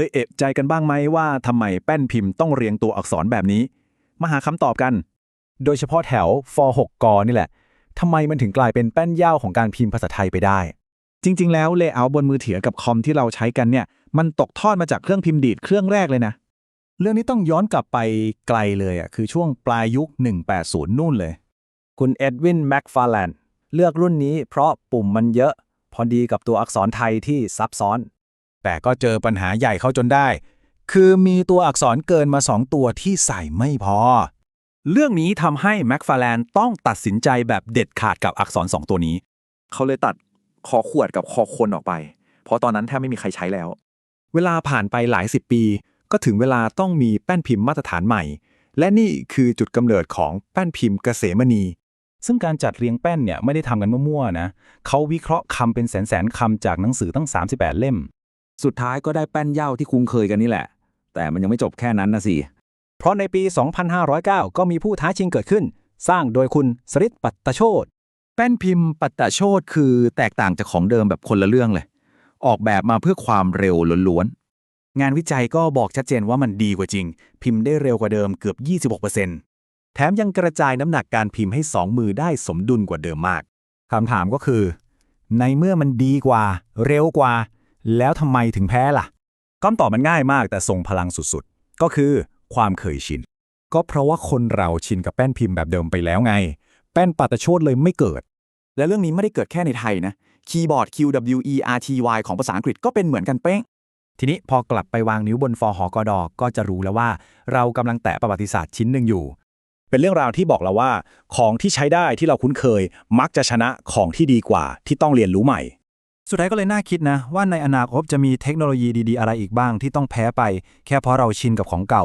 เคยเอะใจกันบ้างไหมว่าทำไมแป้นพิมพ์ต้องเรียงตัวอักษรแบบนี้ มาหาคำตอบกัน โดยเฉพาะแถวฟ6กนี่แหละทำไมมันถึงกลายเป็นแป้นย่าวของการพิมพ์ภาษาไทยไปได้ จริง ๆ แล้วเลเยอร์บนมือถือกับคอมที่เราใช้กันเนี่ย มันตกทอดมาจากเครื่องพิมพ์ดีดเครื่องแรกเลยนะ เรื่องนี้ต้องย้อนกลับไปไกลเลยอะคือช่วงปลายยุค 180 นู่นเลย คุณเอ็ดวินแม็กฟาร์แลนด์เลือกรุ่นนี้เพราะปุ่มมันเยอะ พอดีกับตัวอักษรไทยที่ซับซ้อน แต่ก็เจอปัญหาใหญ่เข้าจนได้ คือมีตัวอักษรเกินมา2ตัวที่ใส่ไม่พอ เรื่องนี้ทำให้แม็กฟาแลนต้องตัดสินใจแบบเด็ดขาดกับอักษรสองตัวนี้ เขาเลยตัดคอขวดกับคอคนออกไป เพราะตอนนั้นแทบไม่มีใครใช้แล้ว เวลาผ่านไปหลายสิบปี ก็ถึงเวลาต้องมีแป้นพิมพ์มาตรฐานใหม่ และนี่คือจุดกำเนิดของแป้นพิมพ์เกษมณีซึ่งการจัดเรียงแป้นเนี่ยไม่ได้ทำกันมั่วๆนะ เขาวิเคราะห์คำเป็นแสนๆคำจากหนังสือตั้ง 38 เล่ม สุดท้ายก็ได้แป้นเหย้าที่คุ้นเคยกันนี่แหละ แต่มันยังไม่จบแค่นั้นนะสิ เพราะในปี 2509 ก็มีผู้ท้าชิงเกิดขึ้น สร้างโดยคุณสริตปัตตโชตแป้นพิมพ์ปัตตโชตคือแตกต่างจากของเดิมแบบคนละเรื่องเลย ออกแบบมาเพื่อความเร็วล้วนงานวิจัยก็บอกชัดเจนว่ามันดีกว่าจริง พิมพ์ได้เร็วกว่าเดิมเกือบ 26%แถมยังกระจายน้ำหนักการพิมพ์ให้ 2 มือได้สมดุลกว่าเดิมมากคำถามก็คือ ในเมื่อมันดีกว่า เร็วกว่า แล้วทำไมถึงแพ้ล่ะคำตอบมันง่ายมากแต่ทรงพลังสุดๆ ก็คือความเคยชิน ก็เพราะว่าคนเราชินกับแป้นพิมพ์แบบเดิมไปแล้วไง แป้นปัตตโชตเลยไม่เกิด และเรื่องนี้ไม่ได้เกิดแค่ในไทยนะ คีย์บอร์ด Q W E R T Y ของภาษาอังกฤษก็เป็นเหมือนกันเป๊ะทีนี้พอกลับไปวางนิ้วบนฟอหอกอดอก็จะรู้แล้วว่า เรากำลังแตะประวัติศาสตร์ชิ้นหนึ่งอยู่ เป็นเรื่องราวที่บอกเราว่า ของที่ใช้ได้ที่เราคุ้นเคย มักจะชนะของที่ดีกว่าที่ต้องเรียนรู้ใหม่ สุดท้ายก็เลยน่าคิดนะ ว่าในอนาคตจะมีเทคโนโลยีดีๆ อะไรอีกบ้างที่ต้องแพ้ไป แค่เพราะเราชินกับของเก่า